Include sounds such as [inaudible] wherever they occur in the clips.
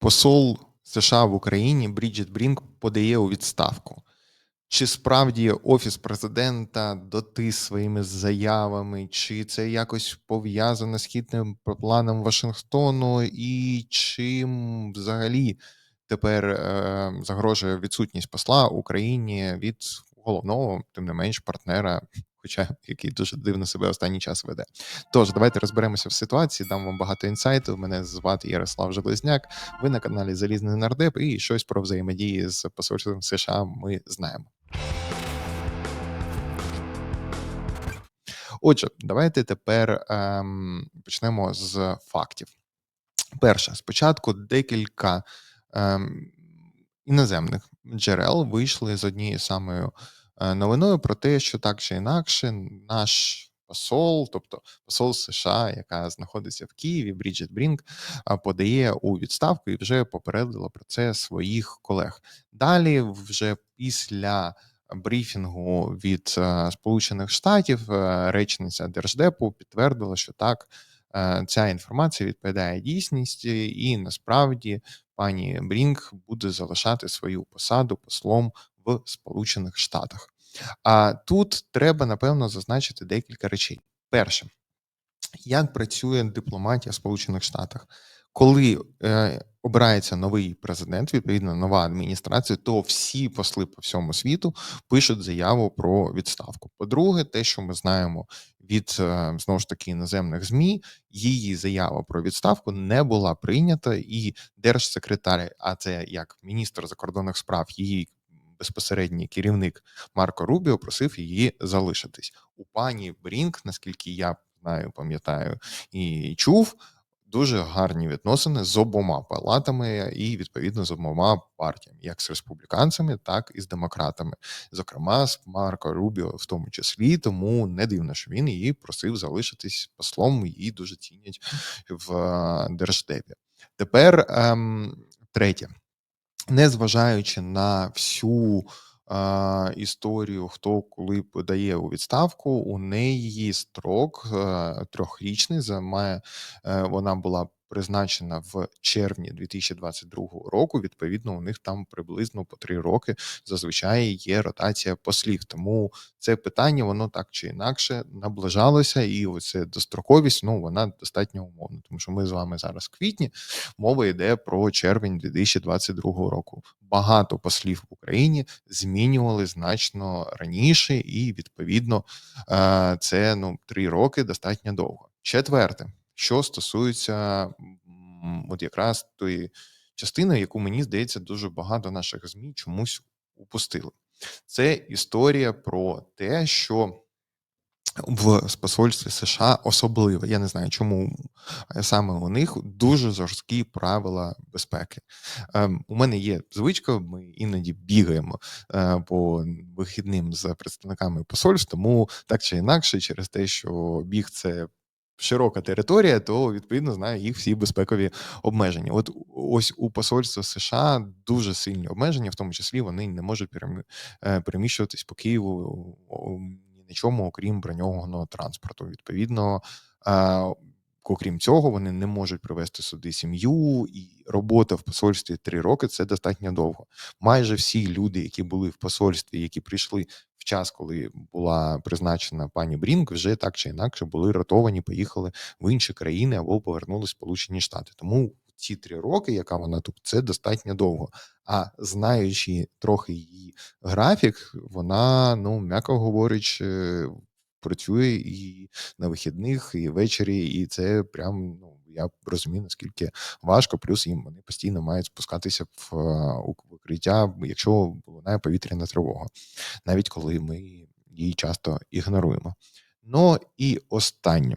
Посол США в Україні Бріджит Брінк подає у відставку. Чи справді Офіс президента дотис своїми заявами, чи це якось пов'язано з хідним планом Вашингтону, і чим взагалі тепер е, загрожує відсутність посла Україні від головного, тим не менш, партнера, хоча який дуже дивно себе останній час веде. Тож давайте розберемося в ситуації, дам вам багато інсайтів. Мене звати Ярослав Железняк. Ви на каналі Залізний Нардеп, і щось про взаємодії з посольством США ми знаємо. Отже, давайте тепер ем, почнемо з фактів. Перше, спочатку декілька ем, іноземних джерел вийшли з однією самою новиною про те, що так чи інакше, наш посол, тобто посол США, яка знаходиться в Києві, Бріджит Брінк, е, подає у відставку і вже попередила про це своїх колег. Далі, вже після брифінгу від е, Сполучених Штатів, е, речниця держдепу підтвердила, що так. е, Ця інформація відповідає дійсності, і насправді пані Брінк буде залишати свою посаду послом в Сполучених Штатах. А тут треба напевно зазначити декілька речей. Перше, як працює дипломатія в Сполучених Штатах, коли е, обирається новий президент, відповідно нова адміністрація, то всі посли по всьому світу пишуть заяву про відставку. По-друге, те, що ми знаємо від е, знову ж таки іноземних змі, її заява про відставку не була прийнята, і держсекретар, а це як міністр закордонних справ, її безпосередній керівник Марко Рубіо просив її залишитись у пані Брінк, наскільки я знаю, пам'ятаю і чув. Дуже гарні відносини з обома палатами і відповідно з обома партіями, як з республіканцями, так і з демократами, зокрема з Марко Рубіо, в тому числі. Тому не дивно, що він її просив залишитись послом. Її дуже цінять в е, держдепі. Тепер ем, третє, незважаючи на всю е, історію, хто коли подає у відставку, у неї строк е, трьохрічний. За має е, вона була призначена в червні 2022 року. Відповідно, у них там приблизно по три роки зазвичай є ротація послів. Тому це питання воно так чи інакше наближалося, і оце достроковість ну вона достатньо умовна, тому що ми з вами зараз в квітні. Мова йде про червень 2022 року. Багато послів в Україні змінювали значно раніше, і відповідно е, це ну три роки достатньо довго. Четверте, що стосується от якраз тої частини, яку мені здається, дуже багато наших змі чомусь упустили. Це історія про те, що в посольстві США особливо. Я не знаю, чому саме у них дуже жорсткі правила безпеки. Ем, у мене є звичка, ми іноді бігаємо е, по вихідним з представниками посольств, тому так чи інакше, через те, що біг це. Широка територія, то відповідно знаю їх всі безпекові обмеження. От ось у посольства США дуже сильні обмеження, в тому числі вони не можуть е, переміщуватись по Києву о, ні на чому, окрім броньованого транспорту. Відповідно, е, окрім цього, вони не можуть привезти сюди сім'ю, і робота в посольстві три роки це достатньо довго. Майже всі люди, які були в посольстві, які прийшли в час, коли була призначена пані Брінк, вже так чи інакше були ротовані, поїхали в інші країни або повернули Сполучені Штати. Тому ці три роки, яка вона тут, це достатньо довго. А знаючи трохи її графік, вона, ну м'яко говорячи, працює і на вихідних, і ввечері, і це прям ну. Я розумію, наскільки важко, плюс їм вони постійно мають спускатися в е, укриття, якщо лунає повітряна тривога, навіть коли ми її часто ігноруємо. Ну і останнє.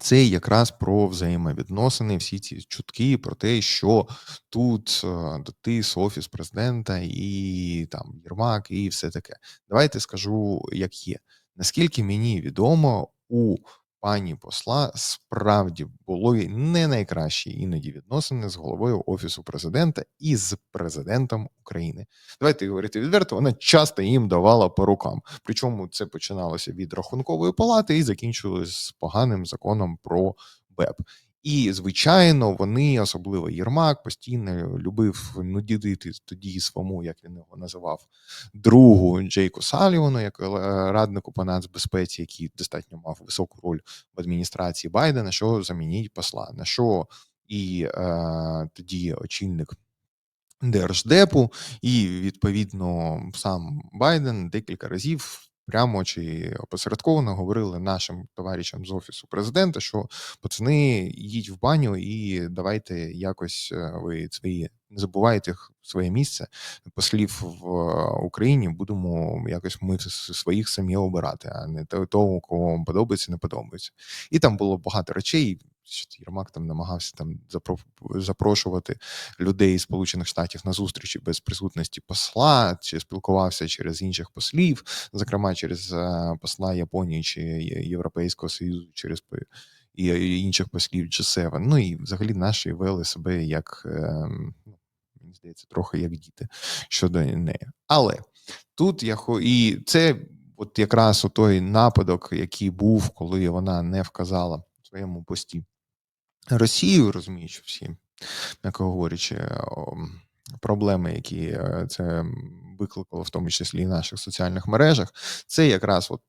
Це якраз про взаємовідносини, всі ці чутки про те, що тут е, дотис офіс президента і там Єрмак, і все таке. Давайте скажу, як є. Наскільки мені відомо, у пані посла справді були не найкращі іноді відносини з головою офісу президента і з президентом України. Давайте говорити відверто, вона часто їм давала по рукам. Причому це починалося від рахункової палати і закінчилось з поганим законом про БЕП. І, звичайно, вони, особливо Єрмак, постійно любив нудити тоді своєму, як він його називав, другу Джейку Салівану, як е, раднику по нацбезпеці, який достатньо мав високу роль в адміністрації Байдена, що замініть посла. На що і е, тоді очільник Держдепу, і відповідно сам Байден декілька разів прямо чи опосередковано говорили нашим товаришам з офісу президента, що пацани, їдь в баню і давайте якось е, ви свої не забувайте своє місце послів в Україні. Будемо якось ми своїх самі обирати, а не того, кого вам подобається, не подобається. І там було багато речей. Єрмак там намагався там запрошувати людей з Сполучених Штатів на зустрічі без присутності посла, чи спілкувався через інших послів, зокрема через е, посла Японії чи Європейського Союзу, через і інших послів G7. Ну і взагалі наші вели себе як ну, мені здається, трохи як діти щодо неї. Але тут я хо і це. От якраз той нападок, який був, коли вона не вказала в своєму пості Росію, розуміючи всі, м'яко говорячи, проблеми, які е, це викликало, в тому числі і в наших соціальних мережах, це якраз от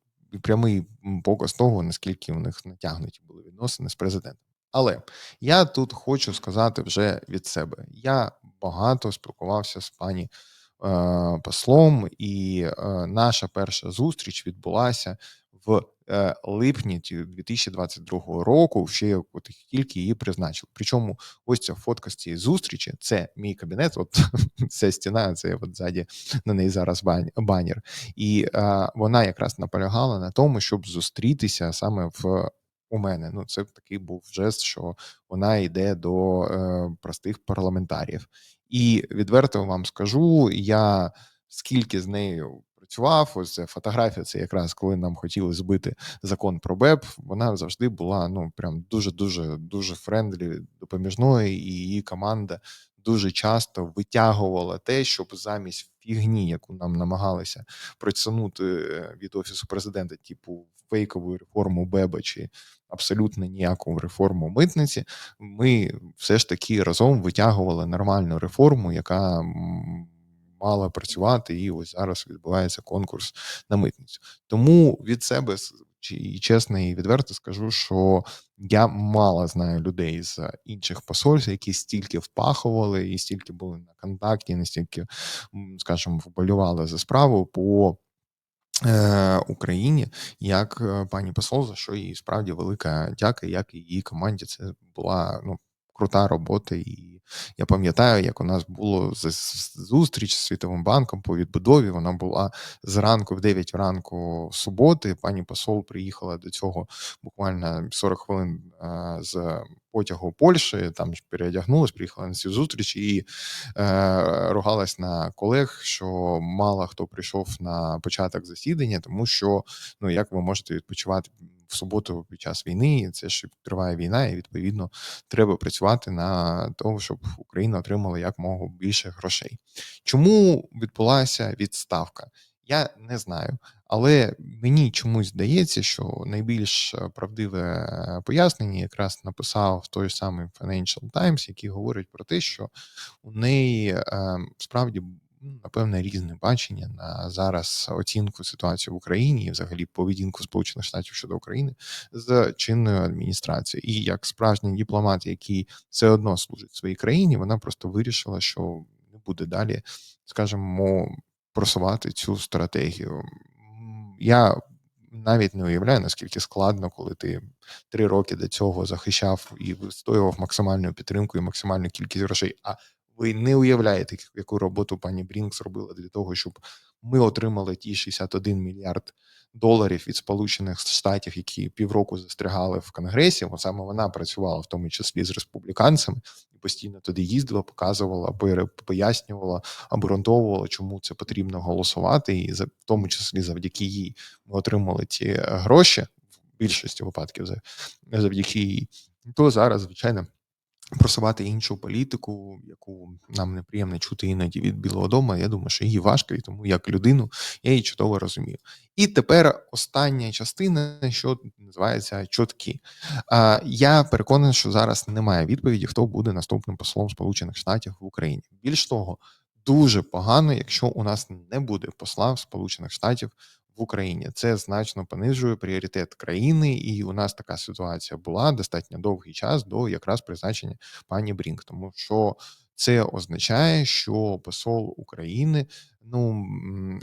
прямий показ того, наскільки у них натягнуті були відносини з президентом. Але я тут хочу сказати вже від себе: я багато спілкувався з пані е, послом, і е, наша перша зустріч відбулася в е, липні 2022 року, ще от тільки її призначили. Причому ось ця фотка з цієї зустрічі це мій кабінет. От [laughs] ця стіна, це от ззаді на неї зараз банір. І е, вона якраз наполягала на тому, щоб зустрітися саме в. У мене ну це такий був жест, що вона йде до е, простих парламентарів, і відверто вам скажу, я скільки з нею працював. Ось ця фотографія. Це якраз коли нам хотіли збити закон про БЕП. Вона завжди була ну прям дуже дуже дуже френдлі допоміжною, і її команда дуже часто витягувала те, щоб замість фігні, яку нам намагалися протягнути е, від офісу президента, типу фейкову реформу БЕБа чи абсолютно ніяку реформу митниці. Ми все ж таки разом витягували нормальну реформу, яка мала працювати, і ось зараз відбувається конкурс на митницю. Тому від себе і чесно і відверто скажу, що я мало знаю людей з інших посольств, які стільки впахували і стільки були на контакті, настільки, скажімо, вболювали за справу по. Е, Україні як е, пані посол, за що їй справді велика дяка, як і її команді. Це була ну крута робота і я пам'ятаю, як у нас було зустріч з Світовим банком по відбудові. Вона була зранку, в 9 ранку суботи. Пані посол приїхала до цього буквально 40 хвилин з потягу Польщі. Там переодягнулась, приїхала на цю зустріч і е, ругалась на колег, що мало хто прийшов на початок засідання, тому що ну як ви можете відпочивати в суботу під час війни. Це ж триває війна, і відповідно треба працювати на тому, щоб Україна отримала якомога більше грошей. Чому відбулася відставка? Я не знаю, але мені чомусь здається, що найбільш правдиве пояснення якраз написав той самий Financial Times, який говорить про те, що у неї е, справді напевне різне бачення на зараз оцінку ситуації в Україні і взагалі поведінку Сполучених Штатів щодо України з чинною адміністрацією. І як справжній дипломат, який все одно служить своїй країні, вона просто вирішила, що не буде далі, скажімо, просувати цю стратегію. Я навіть не уявляю, наскільки складно, коли ти три роки до цього захищав і вистоював максимальну підтримку і максимальну кількість грошей. А ви не уявляєте, яку роботу пані Брінк зробила для того, щоб ми отримали ті 61 мільярд доларів від Сполучених Штатів, які півроку застрягали в Конгресі. Бо саме вона працювала в тому числі з республіканцями і постійно туди їздила, показувала, пояснювала, обґрунтовувала, чому це потрібно голосувати, і в тому числі завдяки їй ми отримали ці гроші в більшості випадків завдяки їй. То зараз, звичайно просувати іншу політику, яку нам неприємно чути іноді від Білого дому. Я думаю, що їй важко, і тому як людину я її чудово розумію. І тепер остання частина, що називається чутки. А, Я переконаний, що зараз немає відповіді, хто буде наступним послом Сполучених Штатів в Україні. Більш того, дуже погано, якщо у нас не буде посла Сполучених Штатів в Україні. Це значно понижує пріоритет країни, і у нас така ситуація була достатньо довгий час до якраз призначення пані Брінк, тому що це означає, що посол України, ну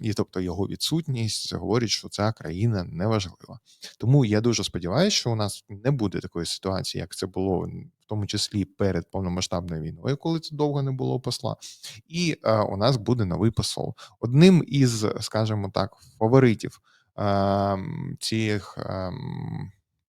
і тобто його відсутність говорить, що ця країна не важлива. Тому я дуже сподіваюся, що у нас не буде такої ситуації, як це було в тому числі перед повномасштабною війною, коли це довго не було посла, і е, у нас буде новий посол. Одним із, скажімо так, фаворитів е, цих е,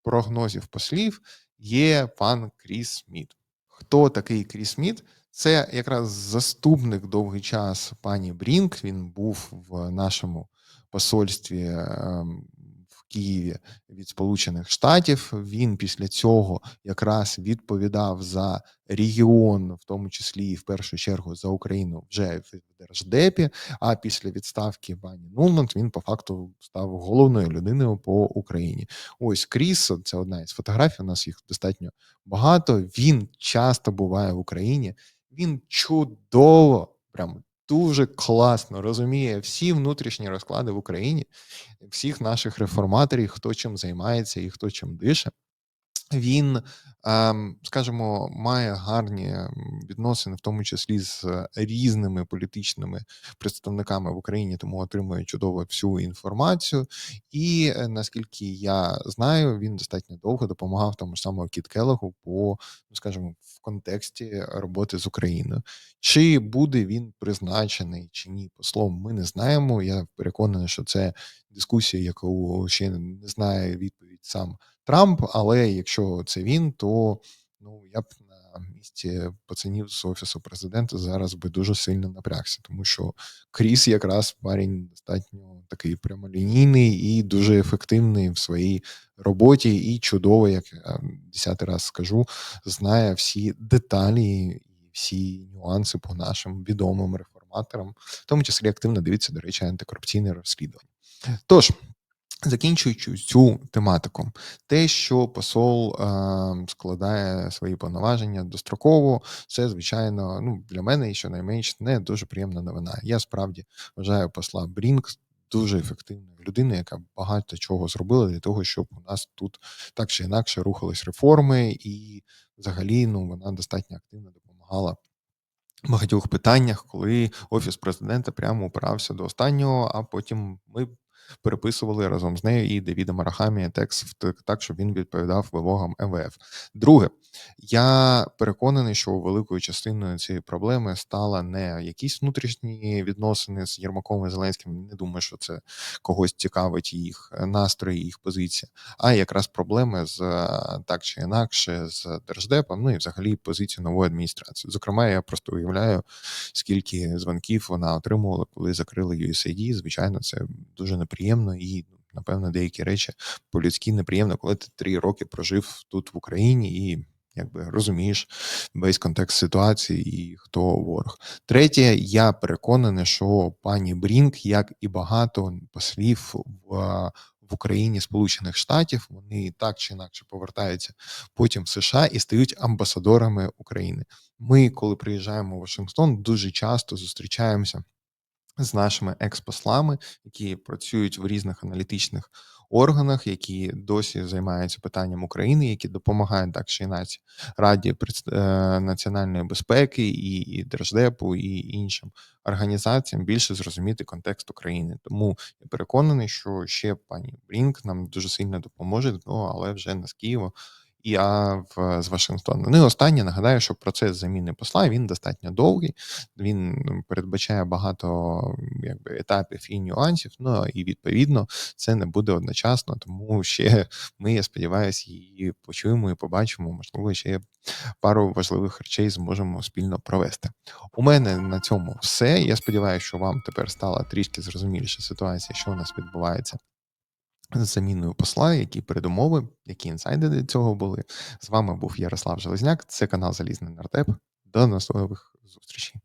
прогнозів послів є пан Кріс Сміт. Хто такий Кріс Сміт? Це якраз заступник довгий час пані Брінк. Він був в нашому посольстві ем, в Києві від Сполучених Штатів. Він після цього якраз відповідав за регіон, в тому числі і в першу чергу за Україну вже в держдепі. А після відставки пані Нуланд він по факту став головною людиною по Україні. Ось Кріс, це одна із фотографій. У нас їх достатньо багато. Він часто буває в Україні. Він чудово, прям дуже класно розуміє всі внутрішні розклади в Україні, всіх наших реформаторів, хто чим займається і хто чим дише. Він, ем, скажімо, має гарні відносини, в тому числі з різними політичними представниками в Україні, тому отримує чудово всю інформацію. І е, наскільки я знаю, він достатньо довго допомагав тому ж самому Кіт Келлогу по, ну скажімо, в контексті роботи з Україною. Чи буде він призначений чи ні послом, ми не знаємо. Я переконаний, що це дискусія, яку ще не знає відповідь сам. Трамп, але якщо це він, то ну я б на місці пацанів з офісу президента зараз би дуже сильно напрягся, тому що Кріс якраз парень достатньо такий прямолінійний і дуже ефективний в своїй роботі, і чудово, як я десятий раз скажу, знає всі деталі і всі нюанси по нашим відомим реформаторам, в тому числі активно дивиться, до речі, антикорупційне розслідування. Тож. Закінчуючи цю тематику, те, що посол е, складає свої повноваження достроково, це звичайно ну для мене щонайменш не дуже приємна новина. Я справді вважаю посла Брінк дуже ефективною людиною, яка багато чого зробила для того, щоб у нас тут так чи інакше рухались реформи, і взагалі ну вона достатньо активно допомагала. Багатьох питаннях, коли офіс президента прямо упирався до останнього, а потім ми переписували разом з нею і Девіда Марахамі текст так, щоб він відповідав вимогам МВФ. Друге, я переконаний, що великою частиною цієї проблеми стала не якісь внутрішні відносини з Єрмаком і Зеленським. Не думаю, що це когось цікавить їх настрої, їх позиція, а якраз проблеми з так чи інакше з держдепом, ну і взагалі позицію нової адміністрації. Зокрема, я просто уявляю, скільки дзвонків вона отримувала, коли закрили USAID. Звичайно, це дуже неприємно і. Напевно, деякі речі по-людськи неприємно, коли ти три роки прожив тут в Україні і якби розумієш весь контекст ситуації і хто ворог. Третє, я переконаний, що пані Брінк, як і багато послів в. В Україні Сполучених Штатів вони так чи інакше повертаються потім в США і стають амбасадорами України. Ми, коли приїжджаємо в Вашингтон, дуже часто зустрічаємося з нашими експослами, які працюють в різних аналітичних органах, які досі займаються питанням України, які допомагають так чи інакше Раді е, національної безпеки і держдепу і іншим організаціям більше зрозуміти контекст України. Тому я переконаний, що ще пані Брінк нам дуже сильно допоможе, ну але вже не з Києва і в з Вашингтону. Ну і останнє нагадаю, що процес заміни посла він достатньо довгий. Він передбачає багато якби етапів і нюансів. Ну і відповідно це не буде одночасно. Тому ще ми, я сподіваюся, її почуємо і побачимо. Можливо, ще пару важливих речей зможемо спільно провести. У мене на цьому все. Я сподіваюся, що вам тепер стала трішки зрозуміліша ситуація, що у нас відбувається з заміною посла, які передумови, які інсайди до цього були. З вами був Ярослав Железняк, це канал Залізний Нардеп. До наступних зустрічей.